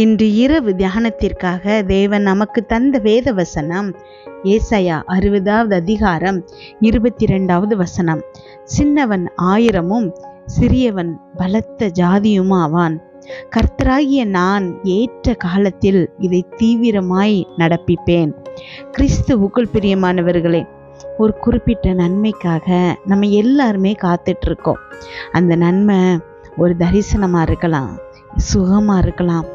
இன்று இரவு தியானத்திற்காக தேவன் நமக்கு தந்த வேத வசனம் ஏசையா அறுபதாவது அதிகாரம் இருபத்தி ரெண்டாவது வசனம். சின்னவன் ஆயிரமும் சிறியவன் பலத்த ஜாதியுமாவான். கர்த்தராகிய நான் ஏற்ற காலத்தில் இதை தீவிரமாய் நடப்பிப்பேன். கிறிஸ்துவுக்குள் பிரியமானவர்களே ஒரு குறிப்பிட்ட நன்மைக்காக நம்ம எல்லாருமே காத்துட்டு இருக்கோம் அந்த நன்மை ஒரு தரிசனமாக இருக்கலாம் சுகமாக இருக்கலாம்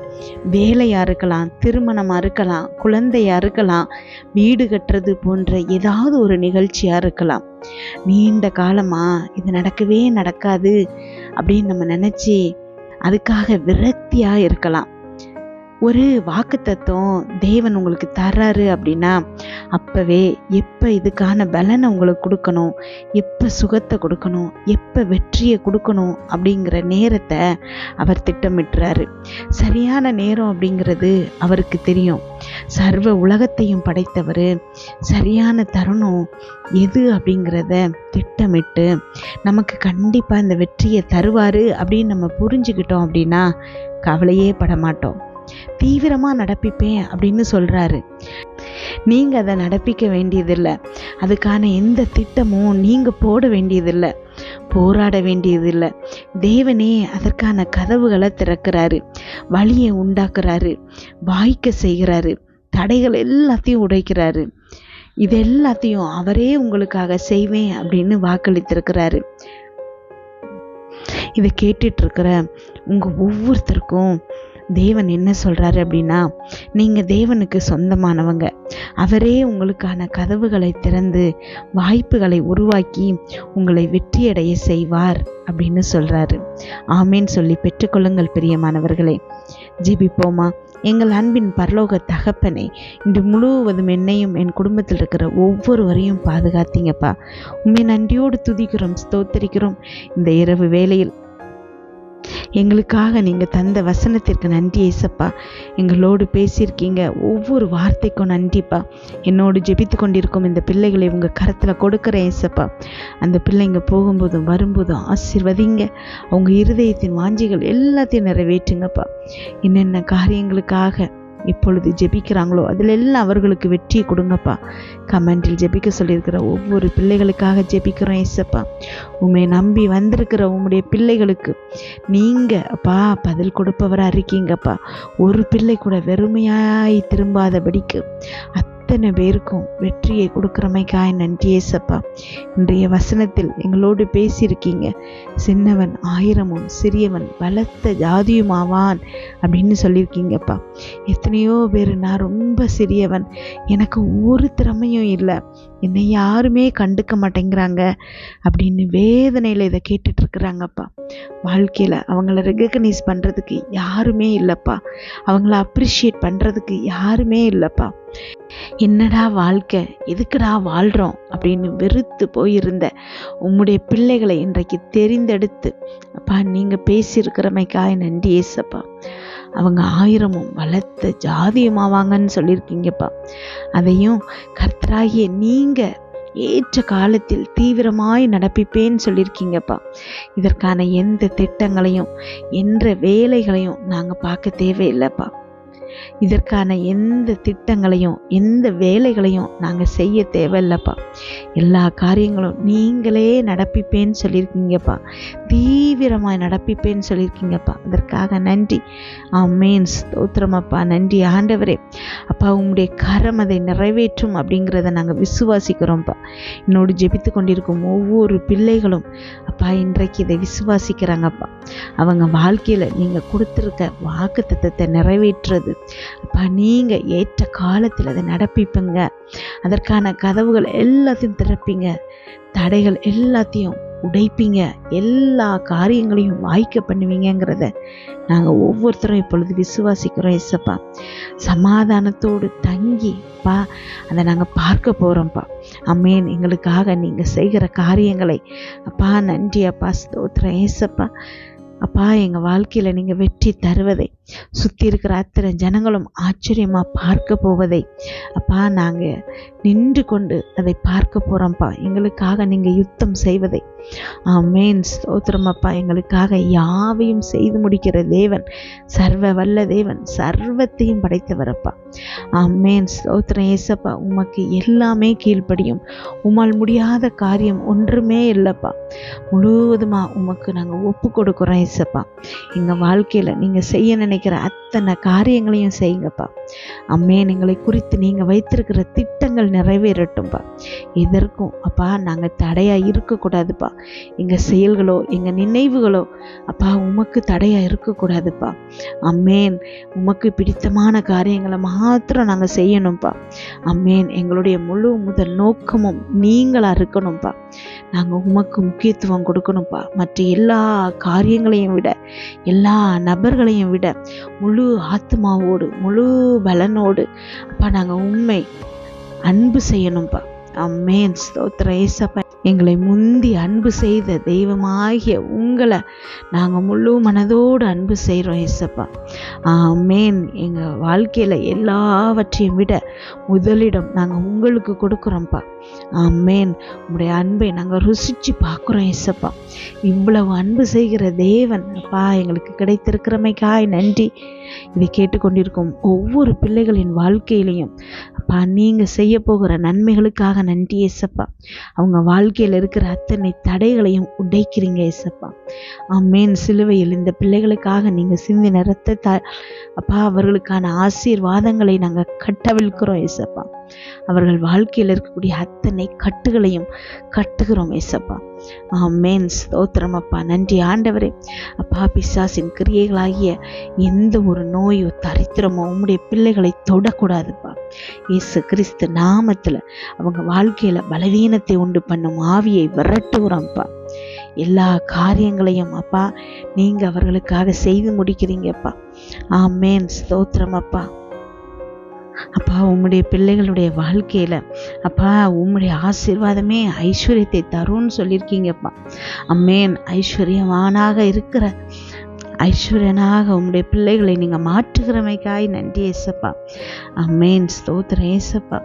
வேலையாக இருக்கலாம் திருமணமாக இருக்கலாம் குழந்தையாக இருக்கலாம் வீடு கட்டுறது போன்ற ஏதாவது ஒரு நிகழ்ச்சியாக இருக்கலாம். நீண்ட காலமாக இது நடக்கவே நடக்காது அப்படின்னு நம்ம நினச்சி அதுக்காக விரக்தியாக இருக்கலாம். ஒரு வாக்கு தத்துவம் தேவன் உங்களுக்கு தர்றாரு அப்படின்னா அப்போவே எப்போ இதுக்கான பலனை உங்களுக்கு கொடுக்கணும்? எப்போ சுகத்தை கொடுக்கணும்? எப்போ வெற்றியை கொடுக்கணும்? அப்படிங்கிற நேரத்தை அவர் திட்டமிட்டுறாரு. சரியான நேரம் அப்படிங்கிறது அவருக்கு தெரியும். சர்வ உலகத்தையும் படைத்தவர். சரியான தருணம் எது அப்படிங்கிறத திட்டமிட்டு நமக்கு கண்டிப்பாக இந்த வெற்றியை தருவார் அப்படின்னு நம்ம புரிஞ்சுக்கிட்டோம் அப்படின்னா கவலையே பட மாட்டோம் தீவிரமாக நடப்பிப்பேன் அப்படின்னு சொல்கிறாரு நீங்கள் அதை நடப்பிக்க வேண்டியதில்லை. அதுக்கான எந்த திட்டமும் நீங்கள் போட வேண்டியதில்லை. போராட வேண்டியதில்லை. தேவனே அதற்கான கதவுகளை திறக்கிறாரு. வழியை உண்டாக்குறாரு. வாய்க்க செய்கிறாரு. தடைகள் எல்லாத்தையும் உடைக்கிறாரு. இது எல்லாத்தையும் அவரே உங்களுக்காக செய்வேன் அப்படின்னு வாக்களித்திருக்கிறாரு. இதை கேட்டுட்டு இருக்கிற உங்க ஒவ்வொருத்தருக்கும் தேவன் என்ன சொல்கிறாரு அப்படின்னா நீங்கள் தேவனுக்கு சொந்தமானவங்க. அவரே உங்களுக்கான கதவுகளை திறந்து வாய்ப்புகளை உருவாக்கி உங்களை வெற்றியடைய செய்வார் அப்படின்னு சொல்கிறாரு ஆமேன்னு சொல்லி பெற்றுக்கொள்ளுங்கள் பிரியமானவர்களே. ஜெபிப்போமா. எங்கள் அன்பின் பரலோக தகப்பனை இன்று முழுவதும் என்னையும் என் குடும்பத்தில் இருக்கிற ஒவ்வொருவரையும் பாதுகாத்தீங்கப்பா. உண்மை நன்றியோடு துதிக்கிறோம் ஸ்தோத்தரிக்கிறோம். இந்த இரவு வேளையில் எங்களுக்காக நீங்கள் தந்த வசனத்திற்கு நன்றி ஏசப்பா. எங்களோடு பேசியிருக்கீங்க ஒவ்வொரு வார்த்தைக்கும் நன்றிப்பா. என்னோடு ஜெபித்து கொண்டிருக்கும் இந்த பிள்ளைகளை உங்கள் கரத்தில் கொடுக்குறேன் ஏசப்பா. அந்த பிள்ளைங்க போகும்போதும் வரும்போதும் ஆசிர்வதிங்க. அவங்க இருதயத்தின் வாஞ்சிகள் எல்லாத்தையும் நிறைவேற்றுங்கப்பா. என்னென்ன காரியங்களுக்காக இப்பொழுது ஜெபிக்கிறாங்களோ அதில் எல்லாம் அவர்களுக்கு வெற்றியை கொடுங்கப்பா. கமெண்டில் ஜெபிக்க சொல்லியிருக்கிற ஒவ்வொரு பிள்ளைகளுக்காக ஜெபிக்கிறோம் ஏசப்பா. உண்மை நம்பி வந்திருக்கிற உம்முடைய பிள்ளைகளுக்கு நீங்கள் அப்பா பதில் கொடுப்பவராக இருக்கீங்கப்பா. ஒரு பிள்ளை கூட வெறுமையாய் திரும்பாதபடிக்கு அத்தனை பேருக்கும் வெற்றியை கொடுக்குறமைக்காய் நன்றி ஏசப்பா. இன்றைய வசனத்தில் எங்களோடு பேசியிருக்கீங்க. சின்னவன் ஆயிரமும் சிறியவன் பலத்த ஜாதியுமாவான் அப்படின்னு சொல்லியிருக்கீங்கப்பா. எத்தனையோ பேர் நான் ரொம்ப சிறியவன். எனக்கு ஒரு திறமையும் இல்லை. என்னை யாருமே கண்டுக்க மாட்டேங்கிறாங்க அப்படின்னு வேதனையில் இதை கேட்டுட்ருக்குறாங்கப்பா. வாழ்க்கையில் அவங்கள ரெகக்னைஸ் பண்ணுறதுக்கு யாருமே இல்லைப்பா. அவங்கள அப்ரிஷியேட் பண்ணுறதுக்கு யாருமே இல்லைப்பா. என்னடா வாழ்க்கை? எதுக்குடா வாழ்கிறோம் அப்படின்னு வெறுத்து போயிருந்த உம்முடைய பிள்ளைகளை இன்றைக்கு தெரிந்தெடுத்து அப்பா நீங்கள் பேசியிருக்கிறமைக்காய் நன்றி ஏசப்பா. அவங்க ஆயிரமும் வளர்த்த ஜாதியுமாவாங்கன்னு சொல்லியிருக்கீங்கப்பா. அதையும் கர்த்தராகிய நீங்கள் ஏற்ற காலத்தில் தீவிரமாய் நடப்பிப்பேன்னு சொல்லியிருக்கீங்கப்பா. இதற்கான எந்த திட்டங்களையும் என்ற வேலைகளையும் நாங்கள் பார்க்க தேவையில்லைப்பா. இதற்கான எந்த திட்டங்களையும் எந்த வேலைகளையும் நாங்கள் செய்ய தேவையில்லப்பா. எல்லா காரியங்களும் நீங்களே நடப்பிப்பேன்னு சொல்லியிருக்கீங்கப்பா. தீவிரமாக நடப்பிப்பேன்னு சொல்லியிருக்கீங்கப்பா. அதற்காக நன்றி. ஆமேன். ஸ்தோத்திரமப்பா. நன்றி. ஆண்டவரே அப்பா உங்களுடைய கரம் அதை நிறைவேற்றும் அப்படிங்கிறத நாங்கள் விசுவாசிக்கிறோம்ப்பா. என்னோடு ஜெபித்து கொண்டிருக்கும் ஒவ்வொரு பிள்ளைகளும் அப்பா இன்றைக்கு இதை விசுவாசிக்கிறாங்கப்பா. அவங்க வாழ்க்கையில் நீங்கள் கொடுத்துருக்க வாக்கு தத்தத்தை நிறைவேற்றுறது அப்போ நீங்கள் ஏற்ற காலத்தில் அதை நடப்பிப்பங்க. அதற்கான கதவுகள் எல்லாத்தையும் திறப்பீங்க. தடைகள் எல்லாத்தையும் உடைப்பீங்க. எல்லா காரியங்களையும் வாய்க்க பண்ணுவீங்கங்கிறத நாங்கள் ஒவ்வொருத்தரும் இப்பொழுது விசுவாசிக்கிறோம் இசப்பா சமாதானத்தோடு தங்கி பா அதை நாங்கள் பார்க்க போகிறோம்ப்பா அம்மேன் எங்களுக்காக நீங்கள் செய்கிற காரியங்களை அப்பா நன்றி அப்பா ஸ்தோத்திரம் ஏசப்பா. அப்பா எங்கள் வாழ்க்கையில் நீங்கள் வெற்றி தருவதை சுற்றி இருக்கிற அத்தனை ஜனங்களும் ஆச்சரியமாக பார்க்க போவதை. அப்பா நாங்கள் நின்று கொண்டு அதை பார்க்க போகிறோம்ப்பா எங்களுக்காக நீங்கள் யுத்தம் செய்வதை. ஆமேன். ஸ்தோத்திரம் அப்பா. எங்களுக்காக யாவையும் செய்து முடிக்கிற தேவன் சர்வ வல்ல தேவன் சர்வத்தையும் படைத்தவரப்பா அம்மேன் ஆமேன். ஸ்தோத்திரம் ஏசப்பா. உமக்கு எல்லாமே கீழ்ப்படியும். உமால் முடியாத காரியம் ஒன்றுமே இல்லைப்பா. முழுவதுமாக உமக்கு நாங்கள் ஒப்பு கொடுக்குறோம் ஏசப்பா. எங்கள் வாழ்க்கையில் நீங்கள் செய்ய நினைக்கிற அத்தனை காரியங்களையும் செய்யுங்கப்பா. அம்மேன் எங்களை குறித்து நீங்கள் வைத்திருக்கிற திட்டங்கள் நிறைவேறட்டும்பா. எதற்கும் அப்பா நாங்கள் தடையாக இருக்கக்கூடாதுப்பா. எங்கள் செயல்களோ எங்கள் நினைவுகளோ அப்பா உமக்கு தடையாக இருக்கக்கூடாதுப்பா. அம்மேன் உமக்கு பிடித்தமான காரியங்களை மாத்திரம் நாங்கள் செய்யணும்ப்பா அம்மேன் எங்களுடைய முழு முதல் நோக்கமும் நீங்களாக இருக்கணும்ப்பா நாங்கள் உமக்கு முக்கியத்துவம் கொடுக்கணும்ப்பா மற்ற எல்லா காரியங்களையும் விட எல்லா நபர்களையும் விட முழு ஆத்மாவோடு முழு பலனோடு அப்பா நாங்கள் உண்மை அன்பு செய்யணும்ப்பா அம்மேன் ஸ்தோத்திர ஏசப்பா எங்களை முந்தி அன்பு செய்த தெய்வமாகிய உங்களை நாங்கள் முழு மனதோடு அன்பு செய்கிறோம் ஏசப்பா. ஆமேன். எங்கள் வாழ்க்கையில் எல்லாவற்றையும் விட முதலிடம் நாங்கள் உங்களுக்கு கொடுக்குறோம்ப்பா ஆமேன். உங்களுடைய அன்பை நாங்கள் ருசித்து பார்க்குறோம் இசப்பா இவ்வளவு அன்பு செய்கிற தேவன் அப்பா எங்களுக்கு கிடைத்திருக்கிறமைக்காய் நன்றி. இதை கேட்டுக்கொண்டிருக்கும் ஒவ்வொரு பிள்ளைகளின் வாழ்க்கையிலையும் அப்பா நீங்கள் செய்ய போகிற நன்மைகளுக்காக நன்றி ஏசப்பா. அவங்க வாழ்க்கையில் இருக்கிற அத்தனை தடைகளையும் உடைக்கிறீங்க ஏசப்பா. ஆமேன். சிலுவையில் இந்த பிள்ளைகளுக்காக நீங்கள் சிந்தின ரத்தத்தை அப்பா அவர்களுக்கான ஆசீர்வாதங்களை நாங்கள் கட்டவிழ்க்கிறோம் ஏசப்பா. அவர்கள் வாழ்க்கையில் இருக்கக்கூடிய அத்தனை கட்டுகளையும் கட்டுகிறோம் ஏசப்பா. ஆமேன். ஸ்தோத்திரம் அப்பா. நன்றி ஆண்டவரே. அப்பா பிசாசின் கிரியைகளாகிய எந்த ஒரு நோயோ தரித்திரமோ உம்முடைய பிள்ளைகளை தொடக்கூடாதுப்பா. இயேசு கிறிஸ்து நாமத்தில் அவங்க வாழ்க்கையில் பலவீனத்தை உண்டு பண்ணும் ஆவியை விரட்டுகிறோம்ப்பா எல்லா காரியங்களையும் அப்பா நீங்கள் அவர்களுக்காக செய்து முடிக்கிறீங்கப்பா. ஆமேன். ஸ்தோத்திரம் அப்பா. அப்பா உம்முடைய பிள்ளைகளுடைய வாழ்க்கையில் அப்பா உம்முடைய ஆசீர்வாதமே ஐஸ்வர்யத்தை தரும்னு சொல்லியிருக்கீங்கப்பா அம்மேன் ஐஸ்வர்யவானாக இருக்கிற ஐஸ்வர்யனாக உம்முடைய பிள்ளைகளை நீங்கள் மாற்றுகிறமைக்காய் நன்றி ஏசப்பா. அம்மேன் ஸ்தோத்திரம் ஏசப்பா.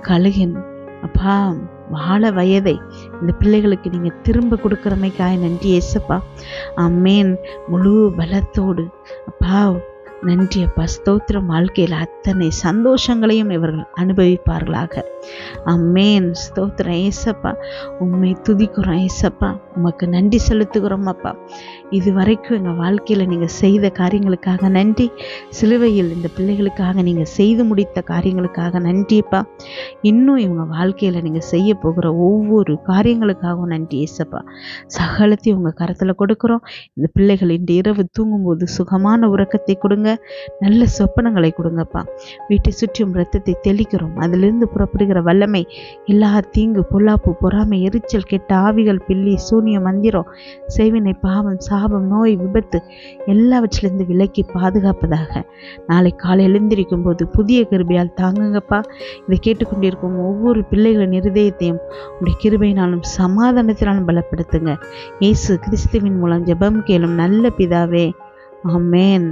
கழுகின் அப்பா வாழ வயதை இந்த பிள்ளைகளுக்கு நீங்கள் திரும்ப கொடுக்குறமைக்காய் நன்றி ஏசப்பா. அம்மேன் முழு பலத்தோடு அப்பா நன்றி அப்பா. ஸ்தோத்திரம். வாழ்க்கையில் அத்தனை சந்தோஷங்களையும் இவர்கள் அனுபவிப்பார்களாக. அம்மேன் ஸ்தோத்திரம். ஏசப்பா உண்மை துதிக்கிறோம். ஏசப்பா உமக்கு நன்றி செலுத்துகிறோம் அப்பா. இது வரைக்கும் எங்கள் வாழ்க்கையில் நீங்கள் செய்த காரியங்களுக்காக நன்றி. சிலுவையில் இந்த பிள்ளைகளுக்காக நீங்கள் செய்து முடித்த காரியங்களுக்காக நன்றிப்பா இன்னும் இவங்க வாழ்க்கையில் நீங்கள் செய்ய போகிற ஒவ்வொரு காரியங்களுக்காகவும் நன்றி ஏசப்பா. சகலத்தையும் உங்கள் கரத்தில் கொடுக்குறோம். இந்த பிள்ளைகள் இன்று இரவு தூங்கும்போது சுகமான உறக்கத்தை கொடுங்க. நல்ல சொப்பனங்களை கொடுங்கப்பா. வீட்டை சுற்றியும் ரத்தத்தை தெளிக்கிறோம். அதிலிருந்து புறப்படுகிற வல்லமை எல்லா தீங்கு பொல்லாப்பு பொறாமை எரிச்சல் கெட்ட ஆவிகள் பில்லி சூனியம் மந்திரம் செய்வினை பாவம் சாபம் நோய் விபத்து எல்லாவற்றிலிருந்து விலக்கி பாதுகாப்பதாக. நாளை காலை எழுந்திருக்கும் போது புதிய கிருபையால் தாங்குங்கப்பா. இதை கேட்டுக்கொண்டிருக்கும் ஒவ்வொரு பிள்ளைகளின் இருதயத்தையும் உடைய கிருபையினாலும் சமாதானத்தினாலும் பலப்படுத்துங்க. இயேசு கிறிஸ்துவின் மூலம் ஜெபம் கேளும் நல்ல பிதாவே. ஆமேன்.